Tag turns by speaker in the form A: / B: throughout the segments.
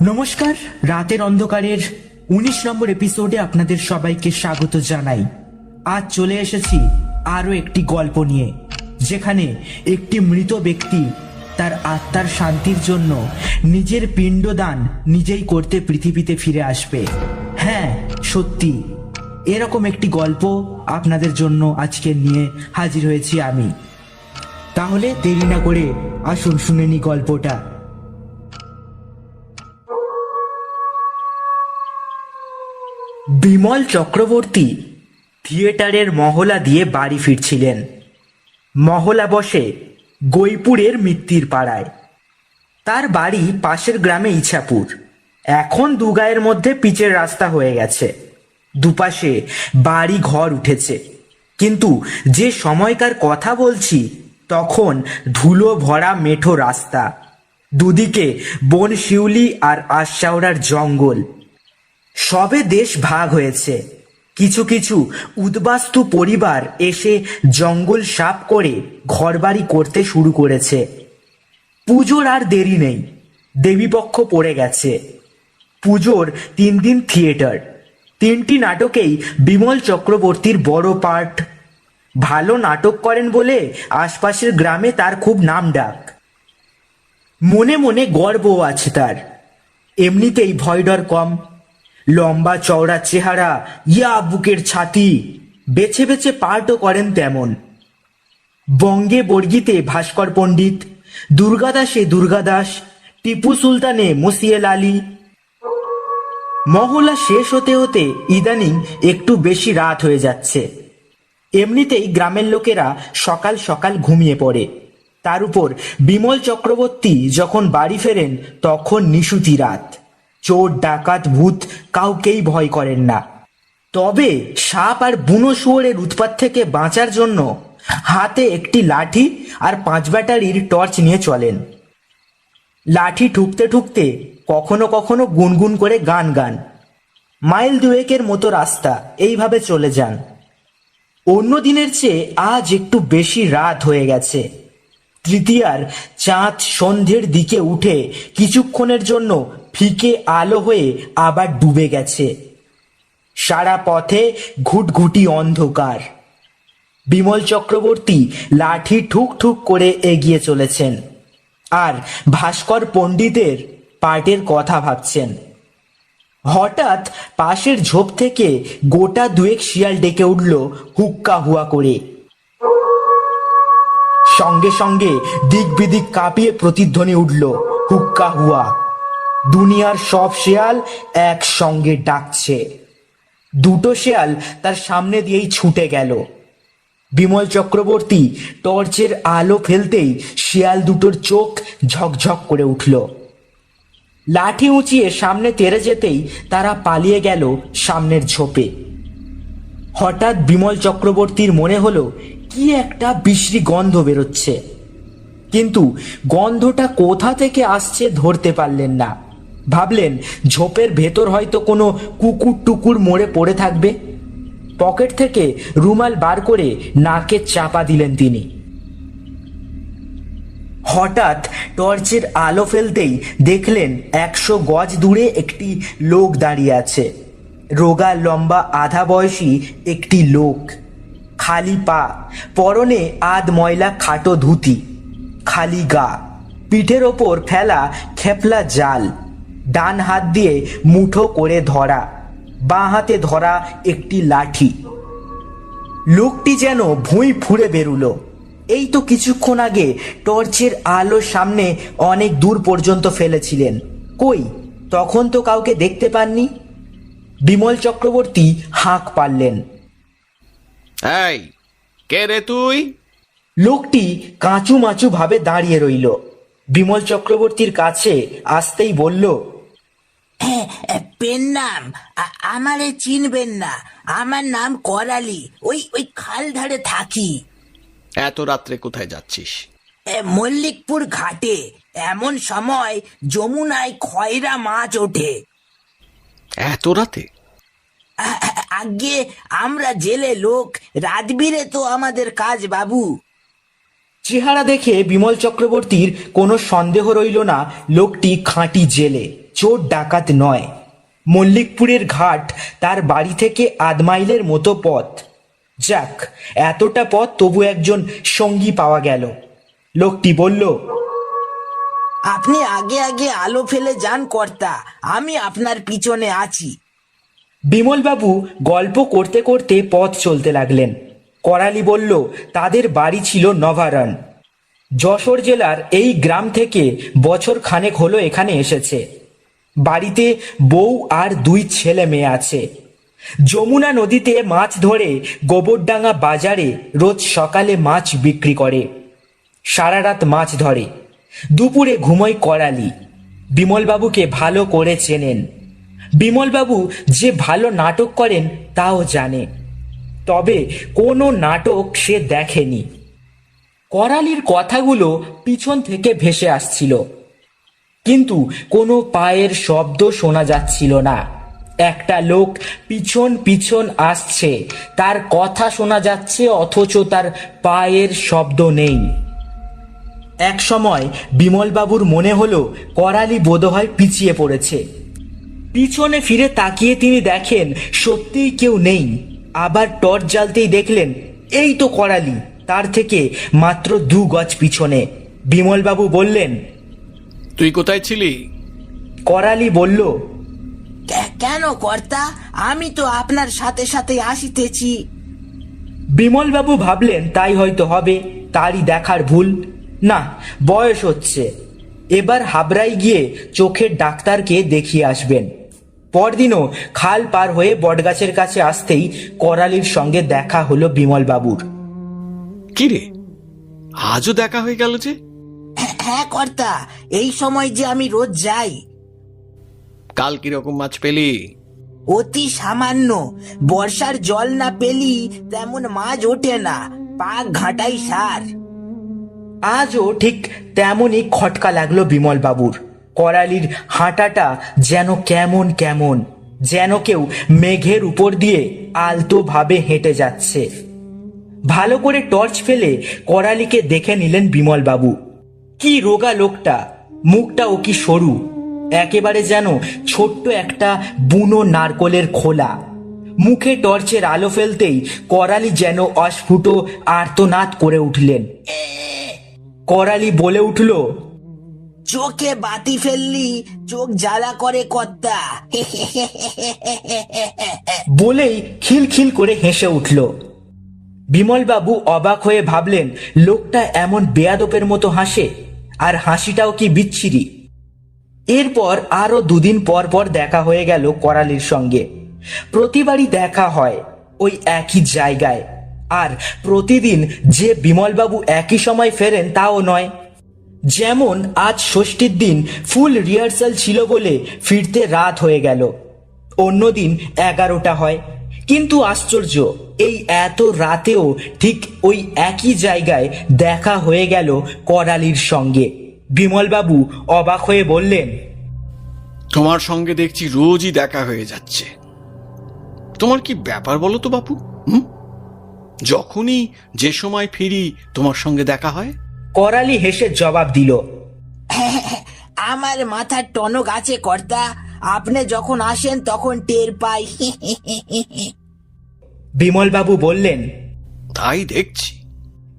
A: নমস্কার, রাতের অন্ধকারের উনিশ নম্বর এপিসোডে আপনাদের সবাইকে স্বাগত জানাই। আজ চলে এসেছি আরও একটি গল্প নিয়ে, যেখানে একটি মৃত ব্যক্তি তার আত্মার শান্তির জন্য নিজের পিণ্ডদান নিজেই করতে পৃথিবীতে ফিরে আসবে। হ্যাঁ সত্যি, এরকম একটি গল্প আপনাদের জন্য আজকে নিয়ে হাজির হয়েছি আমি। তাহলে দেরি না করে আসুন শুনে নি গল্পটা। বিমল চক্রবর্তী থিয়েটারের মহলা দিয়ে বাড়ি ফিরছিলেন। মহলা বসে গৈপুরের মিত্তির পাড়ায়। তার বাড়ি পাশের গ্রামে ইছাপুর। এখন দু গায়ের মধ্যে পিচের রাস্তা হয়ে গেছে। দুপাশে বাড়ি ঘর উঠেছে। কিন্তু যে সময়কার কথা বলছি, তখন ধুলো ভরা মেঠো রাস্তা। দুদিকে বন শিউলি আর আশাওড়ার জঙ্গল। সবে দেশ ভাগ হয়েছে। কিছু কিছু উদ্বাস্তু পরিবার এসে জঙ্গল সাফ করে ঘরবাড়ি করতে শুরু করেছে। পুজোর আর দেরি নেই, দেবীপক্ষ পড়ে গেছে। পুজোর তিন দিন থিয়েটার, তিনটি নাটকেই বিমল চক্রবর্তীর বড় পার্ট। ভালো নাটক করেন বলে আশপাশের গ্রামে তার খুব নাম ডাক। মনে মনে গর্বও আছে তার। এমনিতেই ভয় ডর কম। লম্বা চওড়া চেহারা, ইয়া বুকের ছাতি। বেছে বেছে পার্টও করেন তেমন। বঙ্গে বর্গিতে ভাস্কর পণ্ডিত দুর্গাদাসে দুর্গাদাস টিপু সুলতানে মসিয়েল আলী মহলা শেষ হতে হতে ইদানিং একটু বেশি রাত হয়ে যাচ্ছে। এমনিতেই গ্রামের লোকেরা সকাল সকাল ঘুমিয়ে পড়ে। তার উপর বিমল চক্রবর্তী যখন বাড়ি ফেরেন, তখন নিশুতি রাত। চোর, ডাকাত, ভূত কাউকেই ভয় করেন না। তবে সাপ আর বুনো শুয়োরের উৎপাত থেকে বাঁচার জন্য হাতে একটি লাঠি আর পাঁচ ব্যাটারির টর্চ নিয়ে চলেন। লাঠি ঠুকতে ঠুকতে কখনো কখনো গুনগুন করে গান গান। মাইল দুয়েকের মতো রাস্তা এইভাবে চলে যান। অন্য দিনের চেয়ে আজ একটু বেশি রাত হয়ে গেছে। তৃতীয়ার চাঁদ সন্ধ্যের দিকে উঠে কিছুক্ষণের জন্য ফিকে আলো হয়ে আবার ডুবে গেছে। সারা পথে ঘুটঘুটি অন্ধকার। বিমল চক্রবর্তী লাঠি ঠুক ঠুক করে এগিয়ে চলেছেন। আর ভাস্কর পণ্ডিতের পার্টের কথা ভাবছেন। হঠাৎ পাশের ঝোপ থেকে গোটা দুয়েক শিয়াল ডেকে উঠল হুক্কা হুয়া করে। সঙ্গে সঙ্গে দিক বিদিক কাঁপিয়ে প্রতিধ্বনি উঠল হুক্কা হুয়া। দুনিয়ার সব শেয়াল একসঙ্গে ডাকছে। দুটো শেয়াল তার সামনে দিয়েই ছুটে গেল। বিমল চক্রবর্তী টর্চের আলো ফেলতেই শিয়াল দুটোর চোখ ঝকঝক করে উঠল। লাঠি উঁচিয়ে সামনে তেরে যেতেই তারা পালিয়ে গেল সামনের ঝোপে। হঠাৎ বিমল চক্রবর্তীর মনে হলো, কি একটা বিশ্রী গন্ধ বেরোচ্ছে। কিন্তু গন্ধটা কোথা থেকে আসছে ধরতে পারলেন না। ভাবলেন, ঝোপের ভেতর হয়তো কোনো কুকুর টুকুর মরে পড়ে থাকবে? পকেট থেকে রুমাল বার করে নাকে চাপা দিলেন তিনি। হঠাৎ টর্চের আলো ফেলতেই দেখলেন একশো গজ দূরে একটি লোক দাঁড়িয়ে আছে। রোগা লম্বা আধা বয়সী একটি লোক। খালি পা, পরনে আধ ময়লা খাটো ধুতি, খালি গা, পিঠের ওপর ফেলা খেপলা জাল। ডান হাত দিয়ে মুঠো করে ধরা বাঁ হাতে ধরা একটি লাঠি। লোকটি যেন ভুঁই ফুঁড়ে বেরুলো। এই তো কিছুক্ষণ আগে টর্চের আলো সামনে অনেক দূর পর্যন্ত ফেলেছিলেন। কই তখন তো কাউকে দেখতে পাননি? বিমল চক্রবর্তী হাঁক পারলেন
B: এই কে রে তুই?
A: লোকটি কাঁচু মাচু ভাবে দাঁড়িয়ে রইল। বিমল চক্রবর্তীর কাছে আসতেই বলল
C: পেন নাম। আ- আমারে চিনবেন না। আমার নাম করালি। ওই ওই খাল ধারে থাকি।
B: এত রাত্রে কোথায় যাচ্ছিস?
C: এ, মল্লিকপুর ঘাটে। এমন সময় যমুনায় খয়রা মাছ ওঠে।
B: এত রাতে?
C: আ- আ- আগে আমরা জেলে লোক। রাতবিরে তো আমাদের কাজ বাবু।
A: চেহারা দেখে বিমল চক্রবর্তীর কোনো সন্দেহ রইল না। লোকটি খাঁটি জেলে। চোর ডাকাত নয়। মল্লিকপুরের ঘাট তার বাড়ি থেকে আধ মাইলের মতো পথ। যাক এতটা পথ তবু একজন সঙ্গী পাওয়া গেল। লোকটি বলল
C: আপনি আগে আগে আলো ফেলে যান কর্তা আমি আপনার পিছনে আছি।
A: বিমলবাবু গল্প করতে করতে পথ চলতে লাগলেন। করালি বলল তাদের বাড়ি ছিল নভারণ। যশোর জেলার এই গ্রাম থেকে বছর খানেক হলো এখানে এসেছে। বাড়িতে বউ আর দুই ছেলে মেয়ে আছে। যমুনা নদীতে মাছ ধরে গোবরডাঙ্গা বাজারে রোজ সকালে মাছ বিক্রি করে। সারা রাত মাছ ধরে। দুপুরে ঘুমোয় করালি। বিমলবাবুকে ভালো করে চেনেন। বিমলবাবু যে ভালো নাটক করেন তাও জানে। তবে কোনো নাটক সে দেখেনি। করালির কথাগুলো পিছন থেকে ভেসে আসছিল। কিন্তু কোনো পায়ের শব্দ শোনা যাচ্ছিল না। একটা লোক পিছন পিছন আসছে। তার কথা শোনা যাচ্ছে, অথচ তার পায়ের শব্দ নেই। এক সময় বিমলবাবুর মনে হলো, করালি বোধহয় পিছিয়ে পড়েছে। পিছনে ফিরে তাকিয়ে তিনি দেখেন, সত্যিই কেউ নেই। আবার টর্চ জ্বালতেই দেখলেন, এই তো করালি, তার থেকে মাত্র দু গজ পিছনে। বিমলবাবু বললেন
B: তুই কোথায় ছিলি?
A: করালি বলল
C: কেন কর্তা? আমি তো আপনার সাথে সাথে আসিতেছি।
A: বিমলবাবু ভাবলেন তাই হয়তো হবে তারই দেখার ভুল। না বয়স হচ্ছে। এবার হাবড়াই গিয়ে চোখের ডাক্তারকে দেখিয়ে আসবেন। পরদিনও খাল পার হয়ে বটগাছের কাছে আসতেই করালির সঙ্গে দেখা হলো বিমলবাবুর।
B: কি রে আজও দেখা হয়ে গেল যে?
C: হ্যাঁ- কর্তা এই সময় যে আমি রোজ যাই।
B: কাল কীরকম মাছ পেলি?
C: অতি সামান্য। বর্ষার জল না পেলি তেমন মাছ ওঠে না। পাক ঘাটাই সার।
A: আজও ঠিক তেমনই খটকা লাগল বিমল বাবুর করালির হাঁটাটা যেন কেমন কেমন যেন কেউ মেঘের উপর দিয়ে আলতো ভাবে হেঁটে যাচ্ছে। ভালো করে টর্চ ফেলে করালিকে দেখে নিলেন বিমলবাবু। কি রোগা লোকটা? মুখটা ও কি সরু? একেবারে যেন ছোট্ট একটা বুনো নারকলের খোলা। মুখে টর্চের আলো ফেলতেই করালি যেন অস্ফুট আর্তনাদ করে উঠলেন। করালি বলে উঠল
C: চোখে বাতি ফেললি চোখ জ্বালা করে কর্তা।
A: বলেই খিলখিল করে হেসে উঠল। বিমলবাবু অবাক হয়ে ভাবলেন, লোকটা এমন বেয়াদপের মতো হাসে, আর হাসিটাও কি বিচ্ছিরি। এরপর আরও দুদিন পর পর দেখা হয়ে গেল করালির সঙ্গে। প্রতিবারই দেখা হয় ওই একই জায়গায়। আর প্রতিদিন যে বিমলবাবু একই সময় ফেরেন তাও নয়। যেমন আজ ষষ্ঠীর দিন ফুল রিহার্সাল ছিল বলে ফিরতে রাত হয়ে গেল। অন্যদিন এগারোটা হয়। কিন্তু আশ্চর্য এই এত রাতেও ঠিক ওই একই জায়গায় দেখা হয়ে গেল করালির সঙ্গে। বিমলবাবু অবাক হয়ে বললেন
B: তোমার সঙ্গে দেখছি রোজই দেখা হয়ে যাচ্ছে। তোমার কি ব্যাপার বলো তো বাপু হুম? যখনই যে সময় ফিরি তোমার সঙ্গে দেখা হয়।
A: করালি হেসে জবাব দিল
C: আমার মাথার টনক আছে কর্তা আপনি যখন আসেন তখন টের পাই।
A: বিমলবাবু বললেন
B: তাই দেখছি।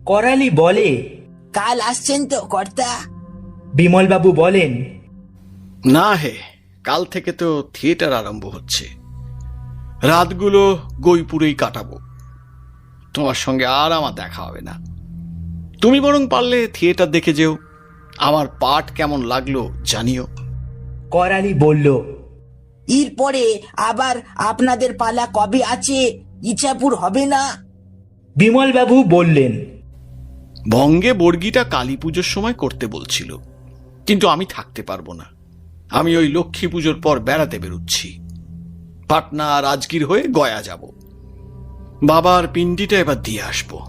A: করালি বলে
C: কাল আসছেন তো কর্তা।
A: বিমলবাবু বলেন
B: না হে কাল থেকে তো থিয়েটার আরম্ভ হচ্ছে। রাতগুলো গৈপুরেই কাটাবো। তোমার সঙ্গে আর আমার দেখা হবে না। তুমি বরং পারলে থিয়েটার দেখে যেও। আমার পাঠ কেমন লাগল জানিও।
A: করালি বলল
C: এরপরে আবার আপনাদের পালা কবে আছে ইচ্ছাপুর হবে না।
A: বিমলবাবু বললেন
B: বঙ্গে বর্গিটা কালী পুজোর সময় করতে বলছিল কিন্তু আমি থাকতে পারব না। আমি ওই লক্ষ্মী পুজোর পর বেড়াতে বেরুচ্ছি। পাটনা রাজগীর হয়ে গয়া যাব। বাবার পিণ্ডিটা এবার দিয়ে আসব।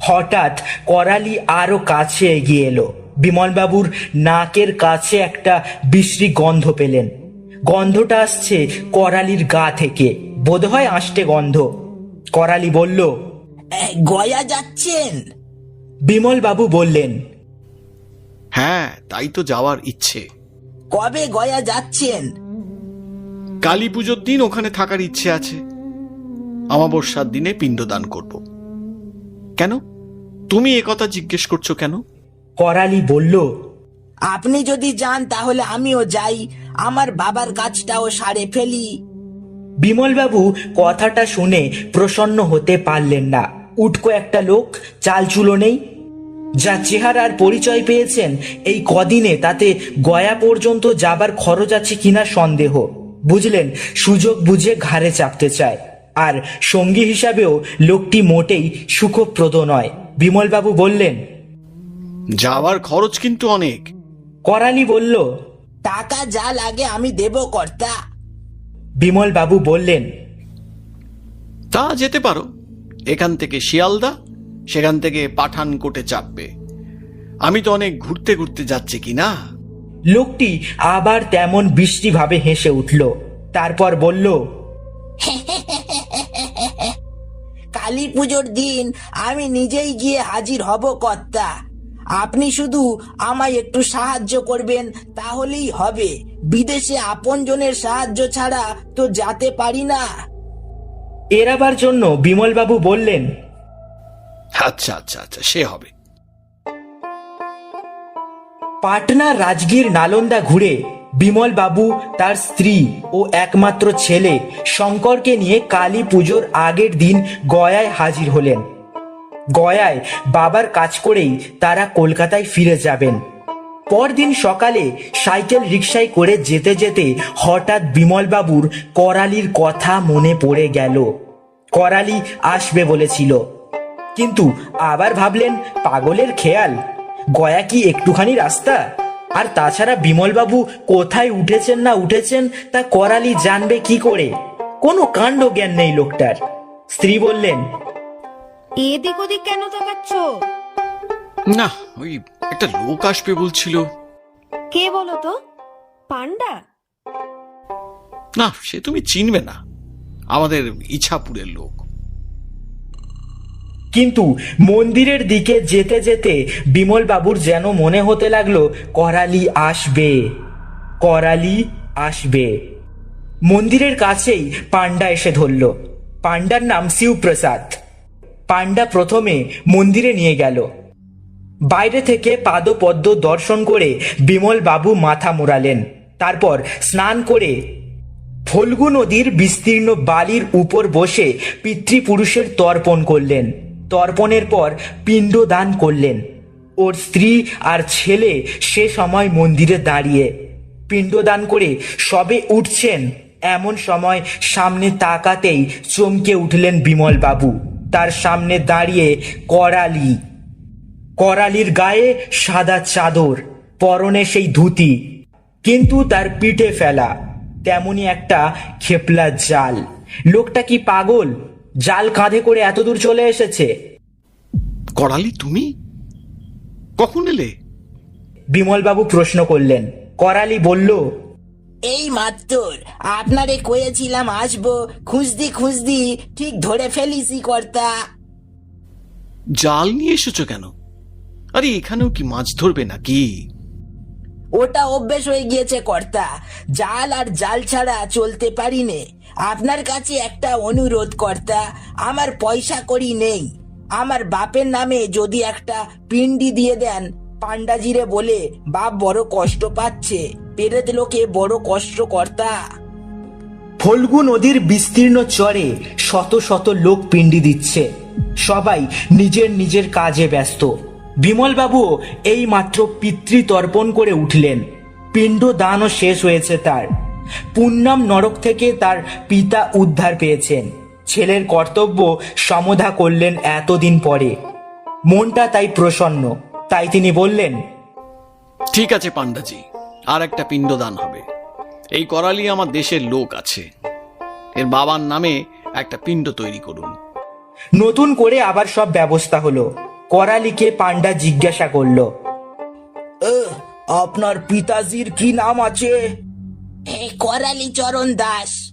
A: হঠাৎ করালি আরও কাছে এগিয়ে এলো। বিমলবাবুর নাকের কাছে একটা বিশ্রী গন্ধ পেলেন। গন্ধটা আসছে করালির গা থেকে। বোধহয় আষ্টে গন্ধ। করালি বলল
C: এ, গয়া যাচ্ছেন?
A: বিমলবাবু বললেন
B: হ্যাঁ তাই তো যাওয়ার ইচ্ছে।
C: কবে গয়া যাচ্ছেন?
B: কালী পুজোর দিন ওখানে থাকার ইচ্ছে আছে। অমাবস্যার দিনে পিণ্ডদান করব। কেন? তুমি কথা জিজ্ঞেস করছ কেন?
A: করালি বলল
C: আপনি যদি যান তাহলে আমিও যাই। আমার বাবার কাজটাও সারে ফেলি।
A: বিমলবাবু কথাটা শুনে প্রসন্ন হতে পারলেন না। উটকো একটা লোক চালচুলো নেই। যা চেহারার পরিচয় পেয়েছেন এই কদিনে তাতে গয়া পর্যন্ত যাবার খরচ আছে কিনা সন্দেহ। বুঝলেন সুযোগ বুঝে ঘাড়ে চাপতে চায়। আর সঙ্গী হিসাবেও লোকটি মোটেই সুখপ্রদ নয়। বিমলবাবু বললেন
B: যাওয়ার খরচ কিন্তু অনেক।
A: করালি বলল
C: টাকা যা লাগে আমি দেব কর্তা।
A: বিমলবাবু বললেন
B: তা যেতে পারো। এখান থেকে শিয়ালদা সেখান থেকে পাঠানকোটে চাপবে। আমি তো অনেক ঘুরতে ঘুরতে যাচ্ছি কি না?
A: লোকটি আবার তেমন বৃষ্টিভাবে হেসে উঠল তারপর বলল
C: কালী পুজোর দিন আমি নিজেই গিয়ে হাজির হব কর্তা। আপনি শুধু আমায় একটু সাহায্য করবেন তাহলেই হবে। বিদেশে আপনজনের সাহায্য ছাড়া তো যেতে পারি না।
A: এড়াবার জন্য বিমলবাবু বললেন
B: আচ্ছা আচ্ছা আচ্ছা সে হবে।
A: পাটনা রাজগীর নালন্দা ঘুরে বিমলবাবু তার স্ত্রী ও একমাত্র ছেলে শঙ্করকে নিয়ে কালী পুজোর আগের দিন গয়ায় হাজির হলেন। গয়ায় বাবার কাজ করেই তারা কলকাতায় ফিরে যাবেন। পরদিন সকালে সাইকেল রিক্সায় করে যেতে যেতে হঠাৎ বিমলবাবুর করালির কথা মনে পড়ে গেল। করালি আসবে বলেছিল। কিন্তু আবার ভাবলেন, পাগলের খেয়াল, গয়া কি একটুখানি রাস্তা? আর তাছাড়া বিমলবাবু কোথায় উঠেছেন না উঠেছেন, তা করালি জানবে কি করে? কোনো কাণ্ড জ্ঞান নেই লোকটার। স্ত্রী বললেন,
D: এদিক ওদিক কেন তাকাচ্ছ?
B: না ওই একটা লোক আসবে বলছিল।
D: কে বলো তো? পান্ডা?
B: না সে তুমি চিনবে না। আমাদের ইছাপুরের লোক।
A: কিন্তু মন্দিরের দিকে যেতে যেতে বিমল বাবুর যেন মনে হতে লাগল করালি আসবে। করালি আসবে। মন্দিরের কাছেই পান্ডা এসে ধরল। পান্ডার নাম শিবপ্রসাদ। পান্ডা প্রথমে মন্দিরে নিয়ে গেল। বাইরে থেকে পাদপদ্ম দর্শন করে বিমল বাবু মাথা মোড়ালেন। তারপর স্নান করে ফল্গু নদীর বিস্তীর্ণ বালির উপর বসে পিতৃপুরুষের তর্পণ করলেন। তর্পণের পর পিণ্ড দান করলেন। ওর স্ত্রী আর ছেলে সে সময় মন্দিরে দাঁড়িয়ে পিণ্ডদান করে সবে উঠছেন, এমন সময় সামনে তাকাতেই চমকে উঠলেন বিমল বাবু। তার সামনে দাঁড়িয়ে করালি করালির গায়ে সাদা চাদর পরনে সেই ধুতি কিন্তু তার পিঠে ফেলা তেমনি একটা খেপলা জাল। লোকটা কি পাগল? জাল কাঁধে করে এত দূর চলে এসেছে।
B: করালি তুমি? কখন এলে?
A: বিমলবাবু প্রশ্ন করলেন। করালি বলল
C: এই মাত্র আপনারে কয়েছিলাম আসব খুঁজদি খুঁজদি ঠিক ধরে ফেলিসি কর্তা।
B: জাল নিয়ে এসেছ কেন? আরে এখানেও কি মাছ ধরবে নাকি?
C: ওটা অভ্যেস হয়ে গিয়েছে কর্তা। জাল আর জাল ছাড়া চলতে পারি নে আপনার কাছে একটা অনুরোধ কর্তা। আমার পয়সা করি নেই। আমার বাপের নামে যদি একটা পিন্ডি দিয়ে দেন পান্ডাজিরে বলে বাপ বড় কষ্ট পাচ্ছে। পেরেত লোকে বড় কষ্ট কর্তা।
A: ফল্গু নদীর বিস্তীর্ণ চরে শত শত লোক পিণ্ডি দিচ্ছে। সবাই নিজের নিজের কাজে ব্যস্ত। বিমলবাবুও এই মাত্র পিতৃতর্পণ করে উঠলেন। পিণ্ড দানও শেষ হয়েছে তার। পুণ্যাম নরক থেকে তার পিতা উদ্ধার পেয়েছেন। ছেলের কর্তব্য সমধা করলেন এতদিন পরে। মনটা তাই প্রসন্ন। তাই তিনি বললেন
B: ঠিক আছে পান্ডাজি আর একটা পিণ্ডদান হবে। এই করালি আমার দেশের লোক আছে। এর বাবার নামে একটা পিণ্ড তৈরি করুন।
A: নতুন করে আবার সব ব্যবস্থা হলো। করালিকে পান্ডা জিজ্ঞাসা করল আপনার পিতাজির কি নাম আছে?
C: করালি চরণ দাস।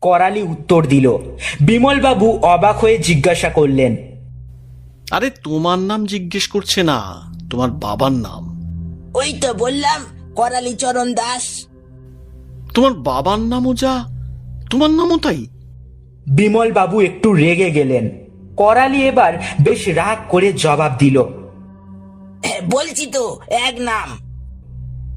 A: করালি উত্তর দিল বিমলবাবু অবাক হয়ে জিজ্ঞাসা করলেন
B: আরে তোমার নাম জিজ্ঞেস করছে না তোমার বাবার নাম।
C: ওই তো বললাম করালিচরণ দাস।
B: তোমার বাবার নামও যা তোমার নামও তাই।
A: বিমল বাবু একটু রেগে গেলেন। করালি এবার বেশ রাগ করে জবাব দিল।
C: বলছি তো এক নাম।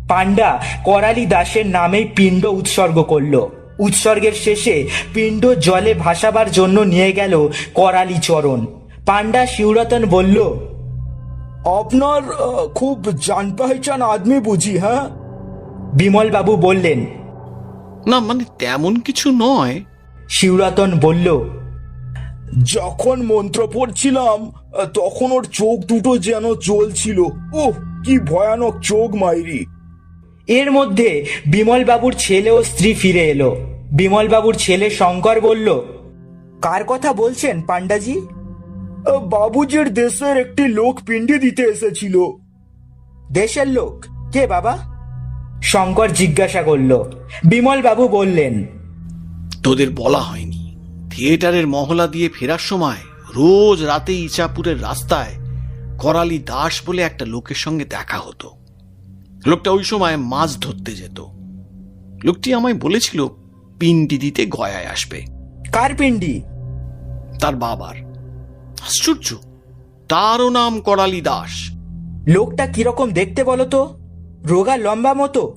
A: পান্ডা করালি দাসের নামেই পিণ্ড উৎসর্গ করল। উৎসর্গের শেষে পিণ্ড জলে ভাসাবার জন্য নিয়ে গেল করালি চরণ। পান্ডা শিউরতন বলল আপনার খুব জান পাহচান আদমি বুঝি হ্যাঁ? বিমল বাবু বললেন
B: না মানে তেমন কিছু নয়।
A: শিউরতন বলল
E: যখন মন্ত্র পড়ছিলাম তখন ওর চোখ দুটো যেন জ্বলছিল। ওহ কি ভয়ানক চোখ মাইরি।
A: এর মধ্যে বিমল বাবুর ছেলে ও স্ত্রী ফিরে এলো। বিমল বাবুর ছেলে শঙ্কর বলল কার কথা বলছেন পান্ডাজি
E: বাবুজির দেশের একটি লোক পিণ্ডি দিতে এসেছিল।
A: দেশের লোক? কে বাবা? শঙ্কর জিজ্ঞাসা করল। বিমল বাবু বললেন
B: তোদের বলা হয়নি। থিয়েটারের মহলা দিয়ে ফেরার সময় রোজ রাতে ইচাপুরের রাস্তায় করালি দাস বলে একটা লোকের সঙ্গে দেখা হতো। লোকটা ওই সময় মাছ ধরতে যেত। লোকটি আমায় বলেছিল পিন্ডি দিতে গয়ায় আসবে।
A: কার পিণ্ডি
B: তার বাবার। আশ্চর্য! তারও নাম করালি দাস।
A: লোকটা কীরকম দেখতে বলো তো? রোগা লম্বা মতো।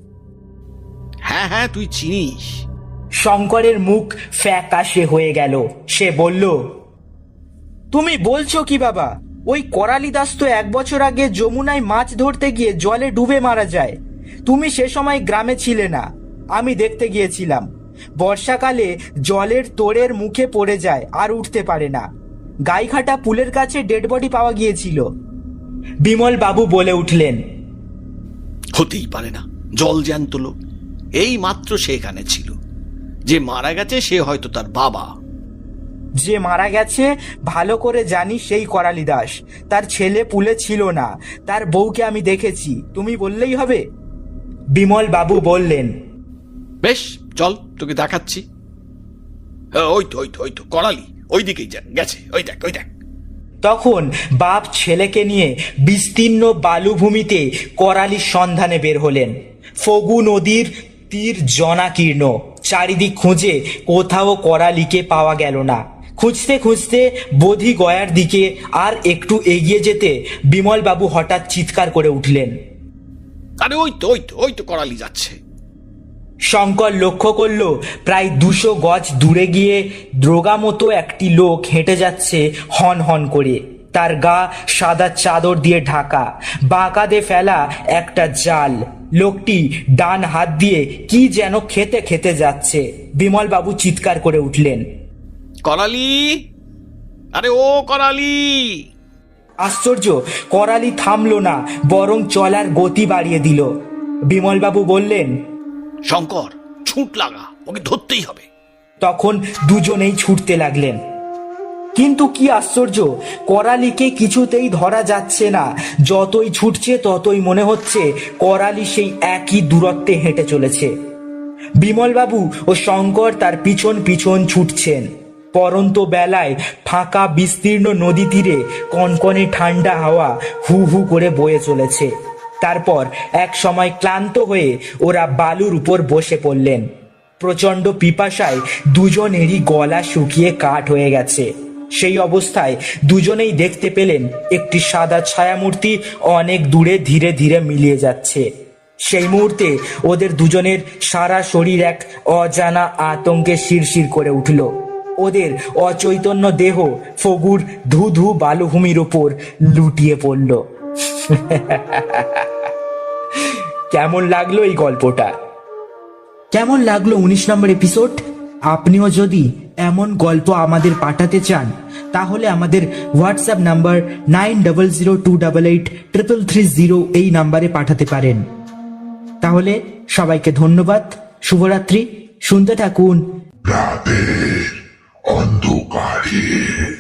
B: হ্যাঁ হ্যাঁ তুই চিনিস।
A: শঙ্করের মুখ ফ্যাকাশে হয়ে গেল। সে বলল, তুমি বলছো কি বাবা? ওই করালি দাস তো এক বছর আগে যমুনায় মাছ ধরতে গিয়ে জলে ডুবে মারা যায়। তুমি সে সময় গ্রামে ছিলে না। আমি দেখতে গিয়েছিলাম। বর্ষাকালে জলের তোড়ের মুখে পড়ে যায় আর উঠতে পারে না। গাইঘাটা পুলের কাছে ডেড বডি পাওয়া গিয়েছিল। বিমল বাবু বলে উঠলেন,
B: হতেই পারে না। জল জ্যান্ত লোক। এই মাত্র সে এখানে ছিল। যে মারা গেছে সে হয়তো তার বাবা।
A: যে মারা গেছে ভালো করে জানি সেই করালি দাস। তার ছেলে পুলে ছিল না। তার বউকে আমি দেখেছি। তুমি বললেই হবে। বিমল বাবু বললেন
B: বেশ চল তোকে দেখাচ্ছি। হ্যাঁ, ওই তো ওই তো ওই তো করালি। ওই দিকেই গেছে। ওই দেখ ওই দেখ।
A: তখন বাপ ছেলেকে নিয়ে বিস্তীর্ণ বালুভূমিতে করালির সন্ধানে বের হলেন। ফগু নদীর তীর জনাকীর্ণ। চারিদিক খুঁজে কোথাও করালিকে পাওয়া গেল না। খুঁজতে খুঁজতে বোধি গয়ার দিকে আর একটু এগিয়ে যেতে বিমলবাবু হঠাৎ চিৎকার করে উঠলেন।
B: আরে ওই তো ওই তো ওই তো করালি যাচ্ছে।
A: শঙ্কর লক্ষ্য করল প্রায় দুশো গজ দূরে গিয়ে দ্রোগা মতো একটি লোক হেঁটে যাচ্ছে হন হন করে। তার গা সাদা চাদর দিয়ে ঢাকা বাঁকাদে ফেলা একটা জাল। লোকটি ডান হাত দিয়ে কি যেন খেতে খেতে যাচ্ছে। বিমলবাবু চিৎকার করে উঠলেন।
B: করালি? আরে ও করালি!
A: আশ্চর্য করালি থামলো না বরং চলার গতি বাড়িয়ে দিল। বিমলবাবু বললেন
B: শঙ্কর ছুট লাগা ওকে ধরতেই হবে।
A: তখন দুজনেই ছুটতে লাগলেন। কিন্তু কি আশ্চর্য? করালিকে কিছুতেই ধরা যাচ্ছে না। যতই ছুটছে, ততই মনে হচ্ছে করালি সেই একই দূরত্বে হেঁটে চলেছে। বিমলবাবু ও শঙ্কর তার পিছন পিছন ছুটছেন। পরন্ত বেলায় ফাঁকা বিস্তীর্ণ নদী তীরে কনকনে ঠান্ডা হাওয়া হু হু করে বয়ে চলেছে। তারপর এক সময় ক্লান্ত হয়ে ওরা বালুর উপর বসে পড়লেন। প্রচণ্ড পিপাসায় দুজনেরই গলা শুকিয়ে কাঠ হয়ে গেছে। সেই অবস্থায় দুজনেই দেখতে পেলেন একটি সাদা ছায়ামূর্তি অনেক দূরে ধীরে ধীরে মিলিয়ে যাচ্ছে। সেই মুহূর্তে ওদের দুজনের সারা শরীর এক অজানা আতঙ্কে শিরশির করে উঠল। ওদের অচৈতন্য দেহ ফগুর ধু ধু বালুভূমির ওপর লুটিয়ে পড়ল। কেমন লাগল এই গল্পটা? কেমন লাগল উনিশ নম্বর এপিসোড আপনিও যদি এমন গল্প আমাদের পাঠাতে চান, তাহলে আমাদের WhatsApp number nine double zero two double eight triple three zero এই নাম্বারে পাঠাতে পারেন। তাহলে সবাইকে ধন্যবাদ, শুভরাত্রি, শুনতে থাকুন।
F: অন্ধকারে।